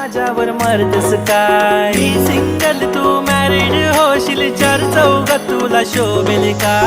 माझ्यावर मरतस काय? सिंगल तू मॅरिड होशील चार चौघ तुला शोभेल काय?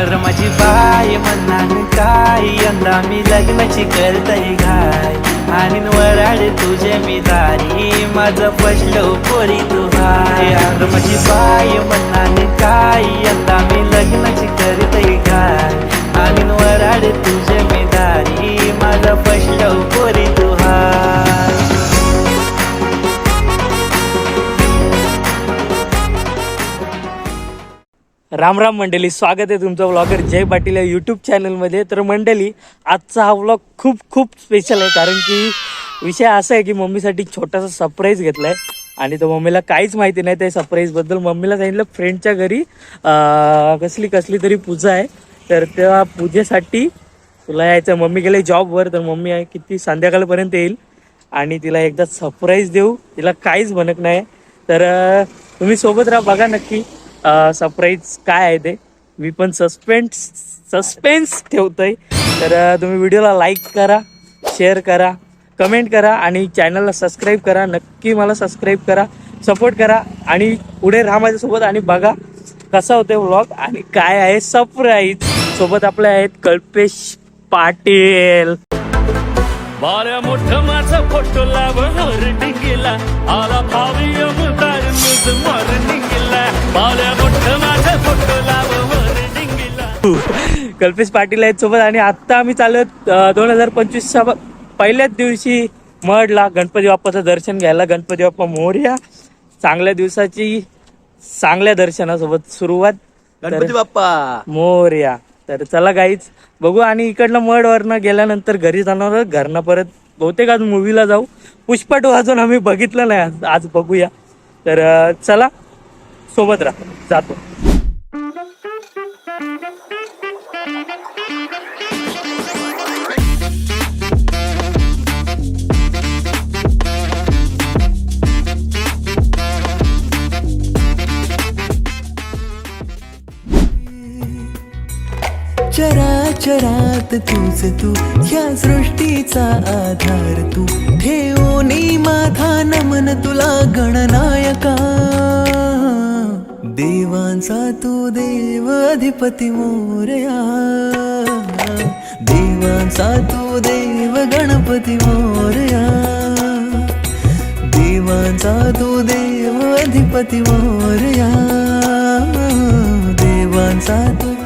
अर माझी बाय म्हणणार काय यंदा मी लग्नाची करतय काय आणि वराड तुझे मी दारी माझं पडलं पोरी तू हाय. अर माझी बाय म्हणणार काय यंदा मी लग्नाची करतय काय आणि वराड तुझे मी दारी माझं पडलं पोरी तू राम राम मंडळी स्वागत आहे तुमचं ब्लॉगर जय पाटील या यूट्यूब चॅनलमध्ये तर मंडळी आजचा हा ब्लॉग खूप खूप स्पेशल आहे कारण की विषय असा आहे की मम्मीसाठी छोटासा सरप्राईज आहे आणि तो मम्मीला काहीच माहिती नाही त्या सरप्राईजबद्दल मम्मीला सांगितलं फ्रेंडच्या घरी कसली कसली तरी पूजा आहे. तर त्या पूजेसाठी तुला यायचं मम्मी गेले जॉबवर तर मम्मी आहे किती संध्याकाळपर्यंत येईल. आणि तिला एकदा सरप्राईज देऊ. तिला काहीच म्हणत नाही. तर तुम्ही सोबत राहा बघा नक्की सरप्राईज काय आहे ते. मी पण सस्पेन्स सस्पेन्स ठेवतोय. तर तुम्ही व्हिडिओला लाईक करा शेअर करा कमेंट करा आणि चॅनलला सबस्क्राईब करा. नक्की मला सबस्क्राईब करा सपोर्ट करा. आणि पुढे राहा माझ्यासोबत आणि बघा कसा होते व्लॉग आणि काय आहे सरप्राईज सोबत आपले आहेत कल्पेश पाटील. बाऱ्या मोठं माझा फोटो लाव डिंगेला आला भावी अमदार नुज मार निघेला बाऱ्या मोठं माझा फोटो लाव डिंगेला कल्पेश पाटील आहेत सोबत आणि आता आम्ही चालू दोन हजार पंचवीसच्या पहिल्याच दिवशी मडला गणपती बाप्पाचं दर्शन घ्यायला. गणपती बाप्पा मोर्या. चांगल्या दिवसाची चांगल्या दर्शनासोबत सुरुवात. गणपती बाप्पा. मोर्या. तर चला गाईच बघू. आणि इकडनं मडवरनं गेल्यानंतर घरी जाणार घरनं परत बहुतेक आज मूवीला जाऊ. पुष्पा टू अजून आम्ही बघितलं नाही. आज- बघूया. तर चला. सोबत राहा. जातो. चराचरात तूच तू ह्या सृष्टीचा आधार तू. ठेवोनी माझा नमन तुला गणनायका. देवांचा तू देव अधिपती मोरया. देवांचा तू देव गणपती मोरया. देवांचा तू देव अधिपती मोरया. देवांचा तू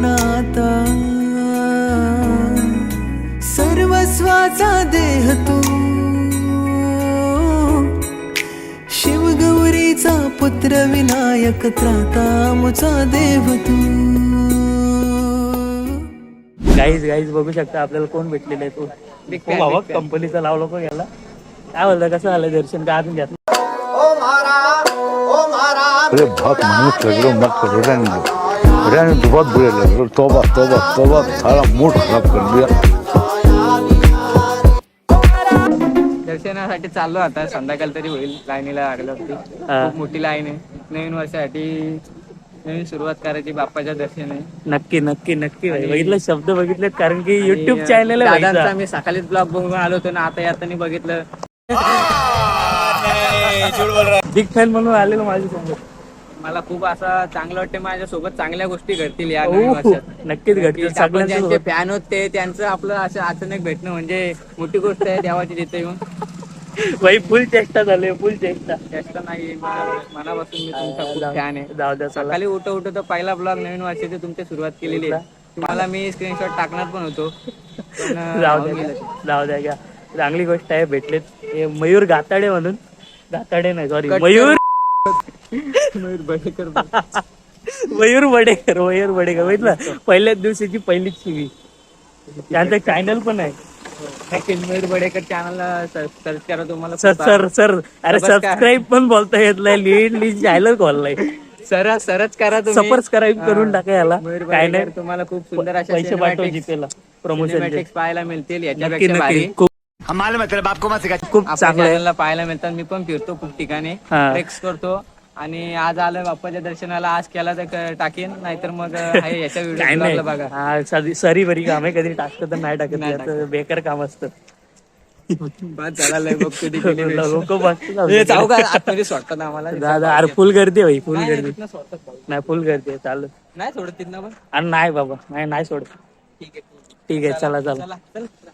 नाता सर्वस्वाचा देह तू. शिवगौरीचा पुत्र विनायक त्रातामुचा देव तू. गाईज गाईज बघू शकता आपल्याला कोण भेटलेलं आहे तो. हो बाबा कंपनीचा लावलो पण गेला काय बोलता कसं झालं दर्शन? काय अजून घेतलं? अरे बहुत मेहनत कर लो दो बहुत बुरे लग रहे हो। तौबा तौबा तौबा सारा मूड खराब कर दिया दर्शनासाठी चाललो आता संध्याकाळ तरी होईल लाईनीला लागलं होती हा. खूप मोठी लाईन आहे नवीन वर्षासाठी नवीन सुरुवात करायची बाप्पाच्या दर्शन आहे नक्की नक्की नक्की भाई. बघितलं शब्द बघितलेत कारण की युट्यूब चॅनल आहे दादांचा. मी सकाळीच ब्लॉग बघून आलो होतो ना आता यातानी बघितलं बिग फॅन म्हणून आलेलो माझ्यासमोर मला खूप असं चांगलं वाटतं माझ्या सोबत चांगल्या गोष्टी घडतील या नवीन हो, वर्षात. नक्कीच घडतील. की आपण सगळ्यांच्या ज्यांचे सोबत. फॅन होते त्यांचं आपलं असं अचानक भेटणं म्हणजे मोठी गोष्ट आहे देवाची तिथे येऊन. भाई फुल चेष्टा झाले फुल चेष्टा. जास्त नाही मनापासून मी तुमचा खूप फॅन आहे. जाऊ द्या चला. सकाळी उठो उठो तर पहिला ब्लॉग नवीन वर्षाची तुमची सुरुवात केलेली आहे. तुम्हाला मी स्क्रीनशॉट टाकणार पण होतो. पण, अं, जाऊ राहून द्या गेलं द्या घ्या. चांगली गोष्ट आहे भेटलेत. हे मयूर गाताडे म्हणून. गाताडे नाही सॉरी कट मयूर मयूर बडेकर मयूर बडेकर मयूर बडेकर. बघितलं पहिल्याच दिवशीची पहिलीच शिवी त्यांचं चॅनल पण आहे. किलमेर बडेकर चॅनलला सर्च करा तुम्हाला सर खूप सर सर. अरे सबस्क्राईब. पण बोलता येत नाही. लीड लीड चॅनल खोललाय सर सरच करा तुम्ही. सबस्क्राईब करून टाका याला. मयूर काय बडेकर नाही. तुम्हाला खूप सुंदर अशा पैसे पाठव cinematics- जितेला. प्रमोशन cinematics पाहायला मिळतील नक्की याच्यापेक्षा भारी. नक्की खूप खूप आपल्या चांगलं आहे. पाहायला मिळतात मी पण फिरतो खूप ठिकाणी. हा. ट्रेक्स करतो. आणि आज आलोय बाप्पाच्या दर्शनाला. आज केला तर क- टाकेन नाहीतर मग आहे याच्या काय व्हिडिओ नाही. बघा. हा, साधी- सरी बरी काम आहे कधी टाकतं तर नाही टाकत नाही याचं बेकार काम असतं. बाद झाला लय बघ कधी केली वेळ. लोक हे जाऊ का आतमध्ये सोडतात आम्हाला. दादा अरे फुल गर्दी होई फुल नाही, गर्दी. तिथनं सोडतात भाऊ. नाही फुल गर्दी आहे चालू. नाही सोडत तिथनं पण? अरे नाही बाबा नाही नाही सोड ठीक आहे ठीक आहे. चला चला चला. चल चला.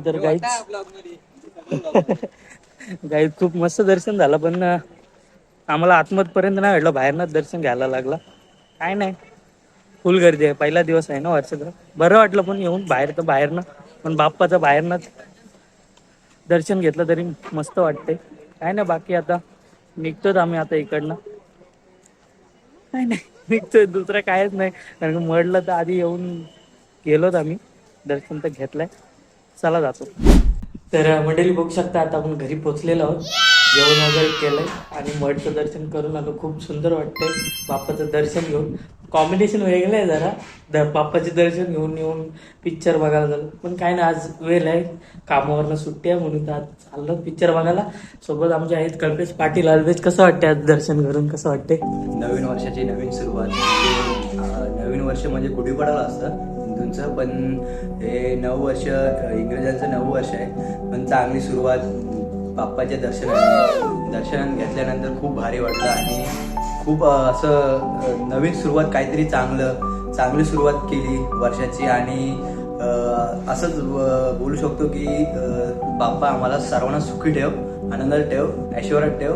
तर मध्ये? गाई खूप मस्त दर्शन झालं पण अं, आम्हाला आतमधपर्यंत नाही भेटलं बाहेरनं दर्शन घ्यायला लागला. काय नाही. फुल गर्दी आहे. पहिला दिवस आहे ना वर्षाचा बरं वाटलं पण येऊन बाहेर तर बाहेरनं. पण बाप्पाचं बाहेरनंच दर्शन घेतलं तरी मस्त वाटते काय नाही बाकी आता निघतोच आम्ही आता इकडनं. काय नाही निघतोय. दुसरं कायच नाही. कारण मडलं तर आधी येऊन गेलोत आम्ही. दर्शन तर घेतलंय. चला जातो. तर मंडळी बघू शकता आता आपण घरी पोचलेलो आहोत. जेवण वगैरे केलंय आणि मठचं दर्शन करून आलो. खूप सुंदर वाटतंय. बाप्पाचं दर्शन घेऊन. कॉम्बिनेशन वेगळं आहे जरा. द बाप्पाचे दर्शन घेऊन येऊन पिक्चर बघायला झालं पण काय नाही आज वेळ आहे. कामावरनं सुट्टी आहे म्हणून तर आज चाललो पिक्चर बघायला. सोबत आमचे आहेत कल्पेश पाटील. अल्वेज कसं वाटते आज दर्शन करून? कसं वाटते नवीन वर्षाची नवीन सुरुवात. नवीन वर्ष म्हणजे गुढीपाडाला असतं. हिंदूंचं पण हे नऊ वर्ष इंग्रजांचं नऊ वर्ष आहे. पण चांगली सुरुवात बाप्पाच्या दर्शनाने दर्शन घेतल्यानंतर खूप भारी वाटलं आणि खूप असं नवीन सुरुवात काहीतरी चांगलं चांगली सुरुवात केली वर्षाची आणि असंच बोलू शकतो की बाप्पा आम्हाला सर्वांना सुखी ठेव आनंदात ठेव ऐश्वर्यात ठेव.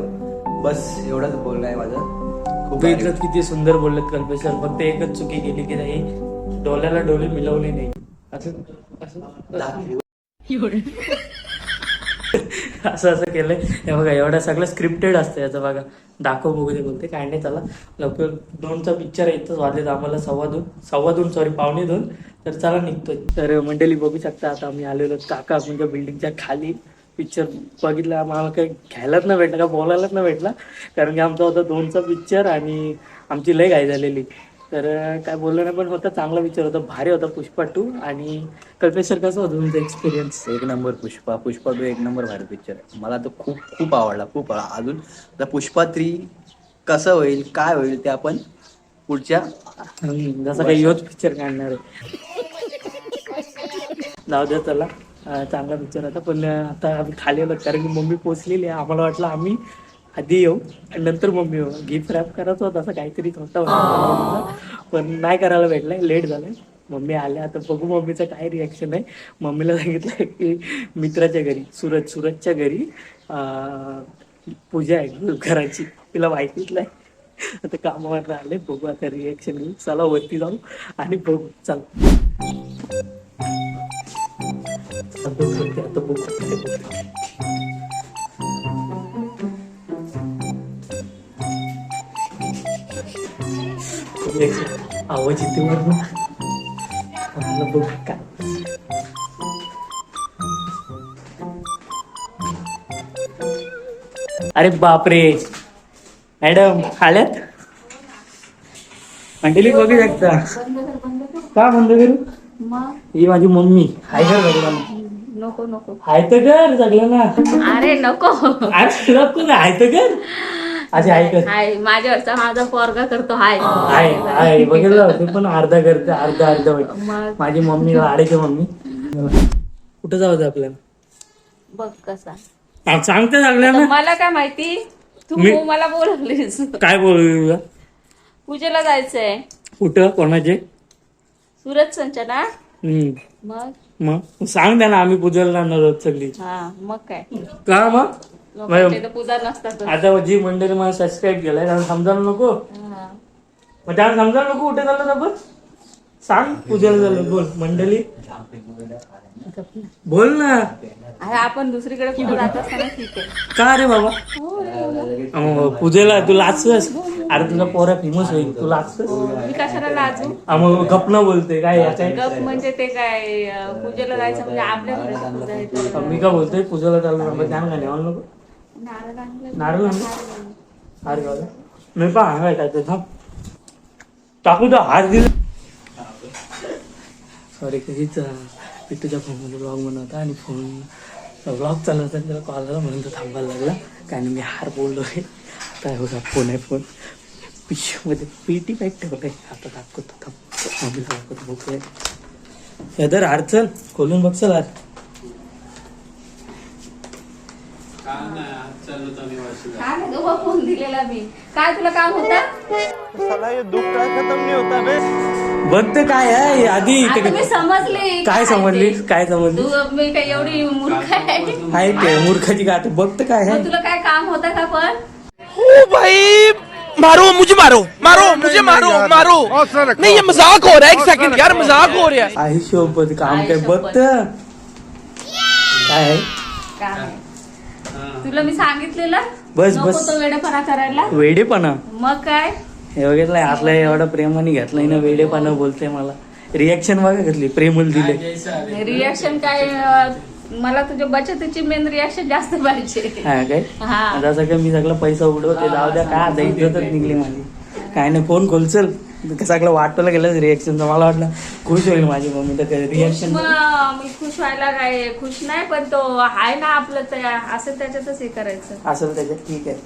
बस एवढंच बोलणं आहे माझं. खूप किती सुंदर बोललेत कल्पेश सर. फक्त एकच चुकी केली की नाही डोल्याला डोळे मिळवले नाही. असं असं. असं असं केलंय. हे बघा एवढं सगळं स्क्रिप्टेड असतं याचं बघा. दाखव बघू बोलते काय नाही चला. लवकर दोनचा पिक्चर इथंच वाजलेत आम्हाला सव्वा दोन सव्वा दोन सॉरी पावणे दोन. तर चला निघतोय. तर मंडळी बघू शकता आता आम्ही आलेलो काका म्हणजे बिल्डिंगच्या खाली. पिक्चर बघितला. आम्हाला काही घ्यायलाच नाही भेटला का? बोलायलाच नाही भेटला. कारण की आमचा होता दोनचा पिक्चर आणि आमची लय घाई झालेली. तर काय बोललं नाही पण होता चांगला पिक्चर होता. भारी होता पुष्पा टू आणि कल्पेश सर कसं होतं तुमचा एक्सपिरियन्स एक नंबर पुष्पा. पुष्पा टू एक नंबर भारी पिक्चर आहे. मला तो खूप खूप आवडला खूप आवडला. अजून आता पुष्पा थ्री कसं होईल काय होईल ते आपण पुढच्या जसं काही योच पिक्चर काढणार आहे. जाऊ द्या चला. चांगला पिक्चर होता. पण आता आम्ही खाली आलो कारण की मम्मी पोचलेली आहे. आम्हाला वाटलं आम्ही आधी येऊ आणि नंतर मम्मी येऊ. गिफ्ट रॅप करायचं होतं असं काहीतरी होतं पण नाही करायला भेटलंय लेट झालंय मम्मी आल्या आता बघू मम्मीचं काय रिॲक्शन आहे. मम्मीला सांगितलं की मित्राच्या घरी सूरज सूरजच्या घरी पूजा आहे घराची तिला माहितीच नाही. आता कामावर आले बघू आता रिॲक्शन घेऊ चला वरती जाऊ आणि बघू. चला. आता बघू, आवाज येते वर ना आम्हाला बघू काय अरे बापरे. मॅडम आल्यात? मंडळी बघू शकता. का बंद करू? ही माझी मम्मी. हाय कर सगळ्यांना नको नको. हाय तर कर सगळ्यांना अरे नको. अरे नको ना हाय तर कर. असे कर हाय माझ्यावरचा माझा पोरगा करतो हाय. हाय हाय बघितलं ते पण अर्धा करते अर्धा अर्धा वाट मग. माझी मम्मी आडायची मम्मी. कुठं जाऊ आपल्याला? बघ कसा. आ, सांगते तर मला काय माहिती? तू मी- मला बोलवलीस. काय बोलू तुला? पूजेला जायचंय. कुठं? कोणाचे? सुरत संचना? हम्म. मग? मग? सांग द्या ना आम्ही पूजेला जाणार आहोत सगळी. हा मग काय? का मग? लोकांच्या इथं पूजा नसतात आता जी मंडळी मला सबस्क्राईब केलंय त्यांना समजायला नको. हा. मग त्यांना समजायला नको कुठे चाललं आपण सांग पूजेला झालं बोल मंडळी. बोल ना. अरे आपण दुसरीकडे कुठे जात असताना ठीक आहे. का रे बाबा? हो बाबा. अहो, पूजेला तू लाचस अरे तुझा पोरा फेमस होईल तू लाचस मी कशाला लाजू? मग गपना बोलते काय गप म्हणजे ते काय अं, पूजेला जायचं म्हणजे आपल्या घराची पूजा आहे तर. मी का बोलतोय पूजेला चालू नका ध्यान नको. नारळ? अरे बाबा मी पण आहे काय ते थांब टाकू तर हात दिला सॉरी कधीच पिट्टूच्या फोनमध्ये ब्लॉग बनवता आणि फोन ब्लॉग चालू होता त्याला कॉल आला म्हणून तो थांबायला लागला काय नाही मी हार बोललो आहे आता बघा फोन आहे फोन पिशवीमध्ये पेटी पॅक ठेवलं आहे आता दाखवतो थांब मम्मीला दाखवतो बघतोय हेदर हार चल खोलून बघ चल हार काय नाही गं बा फोन दिलेला मी. काय तुला काम होतं? बघ ते काय आहे आधी आता समजले. काय समजली? काय समजली? तू मी काय एवढी मूर्ख आहे? आहे ते मूर्खाची गाठ. बघ तर काय मग आहे तुला काय काम होतं का पण? भाई मारो मुझे मारो मारो मुझे मारो मारो। नहीं ये मजाक हो रहा है एक सेकंड यार मजाक हो। रहा है। आई शोभत काम काय बघ शपथ. तर काय? आहे? काम आहे. तुला मी सांगितलेलं? बस, नको बस. तो वेडेपणा करायला. वेडेपणा? मग काय? हे बघितलंय आपल्या एवढा प्रेमाने घेतलाय ना वेडेपणा बोलते मला. रिॲक्शन बघा घेतली प्रेमल दिले रिॲक्शन काय अं, मला तुझ्या बचतीची मेन रिॲक्शन जास्त पाहिजे. हा काय? हा. जसं काय मी सगळं पैसा उडवते जाऊ द्या काय आता इज्जतच निघली माझी. काय नाही फोन खोलचल सगळं वाटवलं गेलं रिॲक्शनचं मला वाटलं खुश होईल माझी मम्मी. तर रिॲक्शन मग मी खुश व्हायला काय खुश नाही पण तो आहे ना आपलं ते असं त्याच्यातच हे करायचं. असेल त्याच्यात ठीक आहे.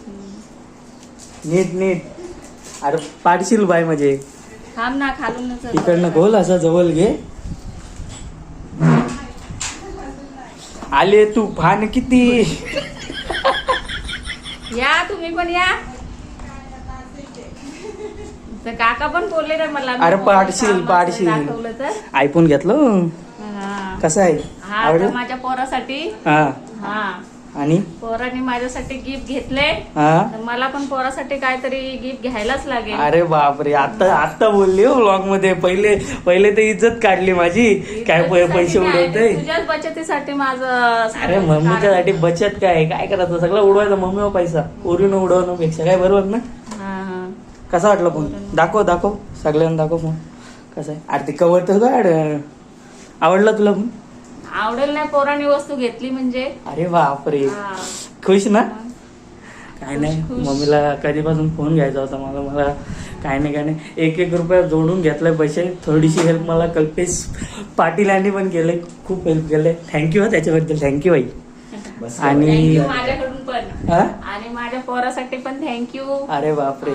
नीट नीट. अरे पाडशील बाय म्हणजे. थांब ना खालून तिकडनं खोल असा जवळ घे. आले तू फान किती? या तुम्ही पण या. तर काका पण बोलले ना मला अरे पाडशील, पाडशील. दाखवलं तर. आयफोन घेतलं? हा. कसं आहे? हा तर आवडलं? माझ्या पोरासाठी. हा. हा. आणि? पोराने माझ्यासाठी गिफ्ट घेतले. हा. तर मला पण पोरासाठी काहीतरी गिफ्ट घ्यायलाच लागेल. अरे बापरे आता आता बोलली हो ब्लॉगमध्ये पहिले पहिले तर इज्जत काढली माझी. काय पै- पैसे तुझ्यासाठी नाही, उडवते तुझ्याच बचतीसाठी माझं अरे मम्मीच्यासाठी बचत काय? काय करायचं? सगळं उडवायचं मम्मीवर पैसा. ओरीनं उडवण्यापेक्षा काय बरोबर ना? हा हा कसा वाटला फोन दाखव दाखव. सगळ्यांना दाखव फोन कसा आहे? अरे ते कवर तर काढ आवडला तुला फोन आवडेल नाही पोराने वस्तू घेतली म्हणजे. अरे बापरे. हा. खुश ना? काय नाही. मम्मीला कधीपासून फोन घ्यायचा होता मला मला काय नाही काय नाही. एक एक रुपया जोडून घेतलाय पैसे. थोडीशी हेल्प मला कल्पेश पाटील यांनी पण केले खूप हेल्प केले. थँक्यू त्याच्याबद्दल. थँक्यू बाई. आणि माझ्याकडून पण? आणि माझ्या पोरासाठी पण थँक्यू अरे बापरे.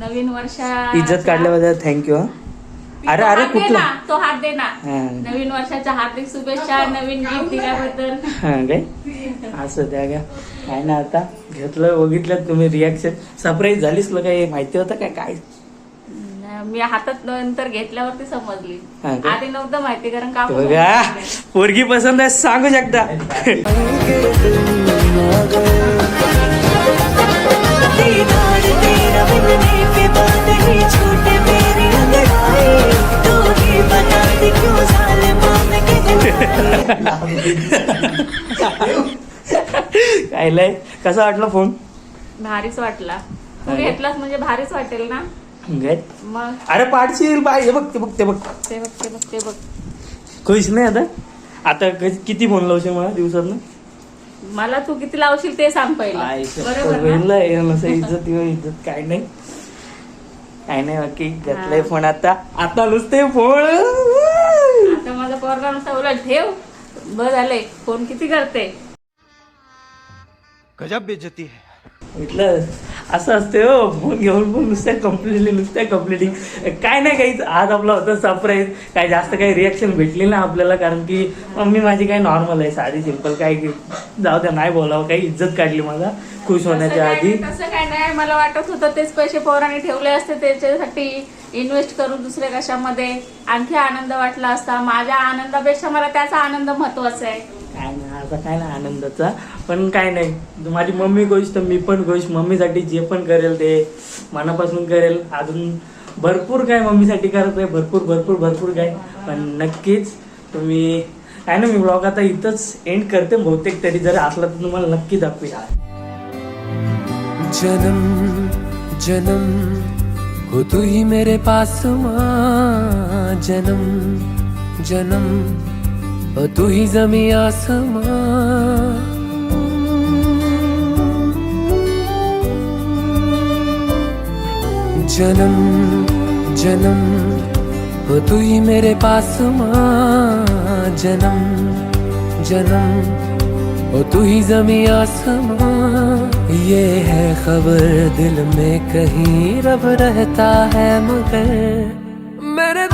नवीन वर्षा इज्जत काढल्याबद्दल थँक्यू हा. अरे अरे कुठलं? ना, तो हात दे ना. हा. नवीन वर्षाच्या हार्दिक शुभेच्छा नवीन गिफ्ट दिल्याबद्दल. हा असं त्या का काय ना आता घेतलं बघितलं तुम्ही रिॲक्शन सरप्राईज झालीच तुला काही माहिती होतं काय? काय? मी हातात नंतर घेतल्यावरती समजली. हा? आधी नव्हतं माहिती कारण का बघा. पोरगी पसंत आहे सांगू शकता. दीदार तेरा मिलने के बाद ही छूटे मेरी अंगड़ाई तू ही बता दे क्यों जालिमा मैं काय लय? कसा वाटला फोन भारीच वाटला. तू? घेतलास म्हणजे भारीच वाटेल ना? मग? अरे पाडशील पाहिजे बघ ते बघ ते बघ. ते बघ ते बघ ते बघ. खुश नाही आता. आता किती फोन लावशील मला दिवसात मला तू किती लावशील ते सांग पहिलं. बरोबर ना? इज्जत येऊ इज्जत काय नाही. काय नाही बाकी घेतलंय फोन आता. आता नुसते फोन. आता माझा पोरगा नुसता उलट ठेव. बरं झालंय फोन किती करते? गजब बेइज्जती है. म्हटलं असं असते हो फोन घेऊन पण नुसत्या कम्प्लिटली नुसत्या कम्प्लिटिंग काय नाही काही आज आपला होता सरप्राईज काय जास्त काही रिॲक्शन भेटली ना आपल्याला कारण की मम्मी माझी काही नॉर्मल आहे साधी सिंपल काय जाऊ द्या नाही बोलावं काही इज्जत काढली मला खुश होण्याच्या आधी. तसं काय नाही. मला वाटत होतं तेच पैसे पोराने ठेवले असते त्याच्यासाठी इन्व्हेस्ट करून दुसऱ्या कशामध्ये. आणखी आनंद वाटला असता. माझ्या आनंदापेक्षा मला त्याचा आनंद महत्त्वाचा आहे. काय नाही आता काय नाही आनंदाचा. पण काय नाही माझी मम्मी खुश तर मी पण खुश मम्मीसाठी जे पण करेल ते मनापासून करेल. अजून भरपूर काय मम्मीसाठी करत आहे भरपूर भरपूर भरपूर काय. पण नक्कीच तुम्ही काय ना मी ब्लॉग आता इथंच एंड करते बहुतेक तरी जर असला तर तुम्हाला नक्की दाखवेल जन्म जन्म हो तू ही मेरे पास मा. जन्म जन्म हो तू ही जमी आसमां। जन्म जन्म हो तू ही मेरे पास माँ जन्म जन्म ओ तू ही जमी आसमां। ये है खबर दिल में कहीं रब रहता है मगर। मेरे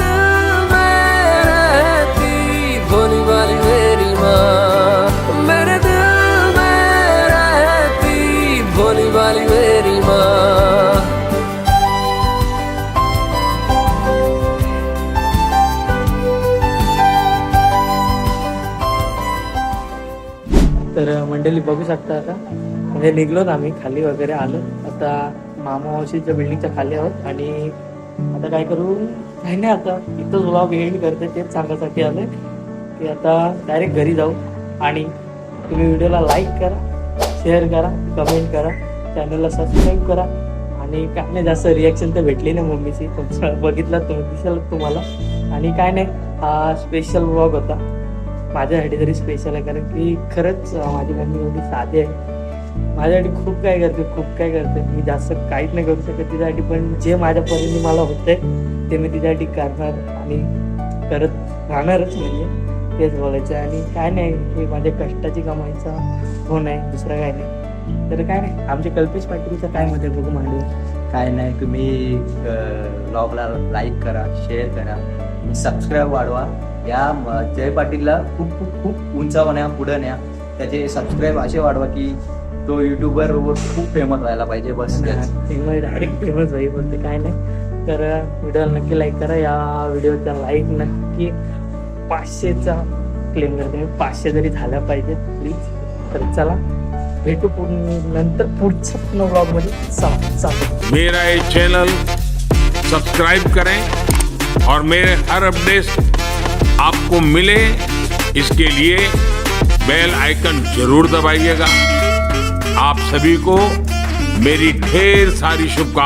माँ मेरे दिल में रहती भोली वाली मेरी माँ। तर मंडळी बघू शकता आता. म्हणजे निघलोत आम्ही खाली वगैरे आलो. आता मामावशीच्या बिल्डिंगच्या खाली आहोत आणि आता काय करू? काही नाही आता. इथंच व्लॉग एंड करते तेच सांगायसाठी आले मी आता डायरेक्ट घरी जाऊ आणि तुम्ही व्हिडिओला लाईक करा शेअर करा कमेंट करा चॅनलला सबस्क्राईब करा. आणि काय नाही जास्त रिॲक्शन तर भेटली नाही मम्मीची. तुमचं बघितलं तुम्ही दिसेल तुम्हाला. आणि काय नाही हा स्पेशल ब्लॉग होता. माझ्यासाठी तरी स्पेशल आहे कारण की खरंच माझी मम्मी एवढी साधी आहे. माझ्यासाठी खूप काय करते खूप काय करते. मी जास्त काहीच नाही करू शकत तिच्यासाठी पण जे माझ्या परीने मला होतंय ते मी तिच्यासाठी करणार आणि करत राहणारच म्हणजे तेच बोलायचं. आणि काय नाही हे माझ्या कष्टाची कमाईचा फोन आहे दुसरं काय नाही. तर काय नाही आमच्या कल्पेश पाटीलचं काय मत आहे बघू मांडू काय नाही तुम्ही ब्लॉगला लाईक करा शेअर करा. सबस्क्राईब वाढवा. या जय पाटीलला खूप खूप खूप उंचावर न्या पुढं न्या. त्याचे सबस्क्राईब असे वाढवा की तो युट्यूबर खूप फेमस व्हायला पाहिजे. बस. डायरेक्ट फेमस होईल बोलते. काय नाही. तर व्हिडिओला नक्की लाईक करा. या व्हिडिओचा लाईक नक्की पाचशेचा क्लेम करते पाचशे जरी झाल्या पाहिजेत प्लीज़ तर चला, भेटू नंतर पुढच्या ब्लॉग मध्ये चला. चला मेरा ये चैनल सब्सक्राइब करें और मेरे हर अपडेट आपको मिले, इसके लिए बेल आइकन ज़रूर दबाइएगा। आप सभी को मेरी ढेर सारी शुभकामनाएँ।